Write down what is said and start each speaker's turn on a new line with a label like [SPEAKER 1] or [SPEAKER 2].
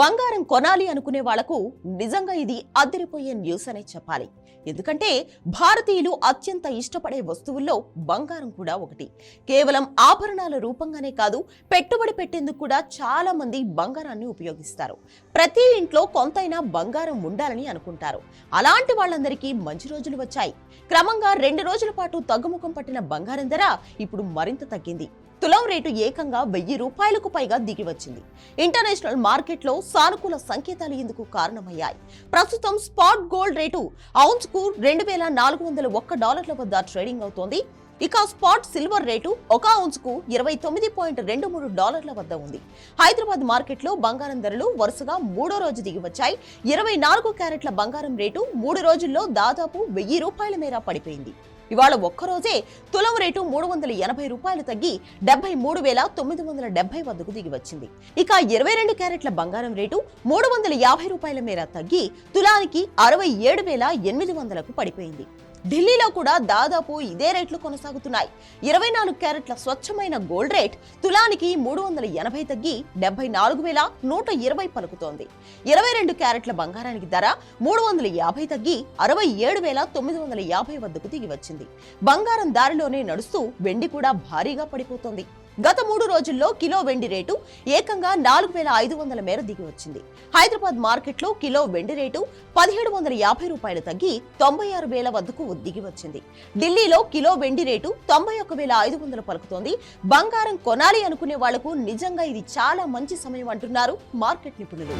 [SPEAKER 1] బంగారం కొనాలి అనుకునే వాళ్ళకు నిజంగా ఇది అదిరిపోయే న్యూస్ అనే చెప్పాలి. ఎందుకంటే భారతీయులు అత్యంత ఇష్టపడే వస్తువుల్లో బంగారం కూడా ఒకటి. కేవలం ఆభరణాల రూపంగానే కాదు పెట్టుబడి పెట్టేందుకు కూడా చాలా మంది బంగారాన్ని ఉపయోగిస్తారు. ప్రతి ఇంట్లో కొంతైనా బంగారం ఉండాలని అనుకుంటారు. అలాంటి వాళ్ళందరికీ మంచి రోజులు వచ్చాయి. క్రమంగా రెండు రోజుల పాటు తగ్గుముఖం పట్టిన బంగారం ధర ఇప్పుడు మరింత తగ్గింది. తులం రేటు ఏకంగా వెయ్యి రూపాయలకు పైగా దిగి వచ్చింది ఇంటర్నేషనల్ మార్కెట్లో సానుకూల సంకేతాలు ఇందుకు కారణమయ్యాయి. ప్రస్తుతం స్పాట్ గోల్డ్ రేటు ఔన్స్కు రెండు వేల నాలుగు వందల ఒక్క డాలర్ల వద్ద ట్రేడింగ్ అవుతోంది. ఇక స్పాట్ సిల్వర్ రేటు ఒక ఔన్స్కు ఇరవై తొమ్మిది పాయింట్ రెండు మూడు డాలర్ల వద్ద ఉంది. హైదరాబాద్ మార్కెట్లో బంగారం ధరలు వరుసగా మూడో రోజు దిగివచ్చాయి. ఇరవై నాలుగు క్యారెట్ల బంగారం రేటు మూడు రోజుల్లో దాదాపు వెయ్యి రూపాయల మేర పడిపోయింది. ఇవాళ ఒక్కరోజే తులం రేటు మూడు వందల ఎనభై రూపాయలు తగ్గి డెబ్బై మూడు వేల తొమ్మిది వందల డెబ్బై వద్దకు దిగి వచ్చింది. ఇక ఇరవై రెండు క్యారెట్ల బంగారం రేటు మూడు వందల యాభై రూపాయల మేర తగ్గి తులానికి అరవై ఏడు వేల ఎనిమిది వందలకు పడిపోయింది. ఢిల్లీలో కూడా దాదాపు ఇదే రేట్లు కొనసాగుతున్నాయి. ఇరవై నాలుగు క్యారెట్ల స్వచ్ఛమైన గోల్డ్ రేట్ తులానికి మూడు వందల ఎనభై తగ్గి డెబ్బై నాలుగు వేల నూట ఇరవై పలుకుతోంది. ఇరవై రెండు క్యారెట్ల బంగారానికి ధర మూడు వందల యాభై తగ్గి అరవై ఏడు వేల తొమ్మిది వందల యాభై వద్దకు దిగి వచ్చింది. బంగారం దారిలోనే నడుస్తూ వెండి కూడా భారీగా పడిపోతోంది. గత మూడు రోజుల్లో కిలో వెండి రేటు ఏకంగా నాలుగు వేల ఐదు వందల మేర దిగి వచ్చింది హైదరాబాద్ మార్కెట్లో కిలో వెండి రేటు పదిహేడు వందల యాభై రూపాయలు తగ్గి తొంభై ఆరు వేల వద్దకు దిగి వచ్చింది ఢిల్లీలో కిలో వెండి రేటు తొంభై ఒక వేల ఐదు వందలు పలుకుతోంది. బంగారం కొనాలి అనుకునే వాళ్ళకు నిజంగా ఇది చాలా మంచి సమయం అంటున్నారు మార్కెట్ నిపుణులు.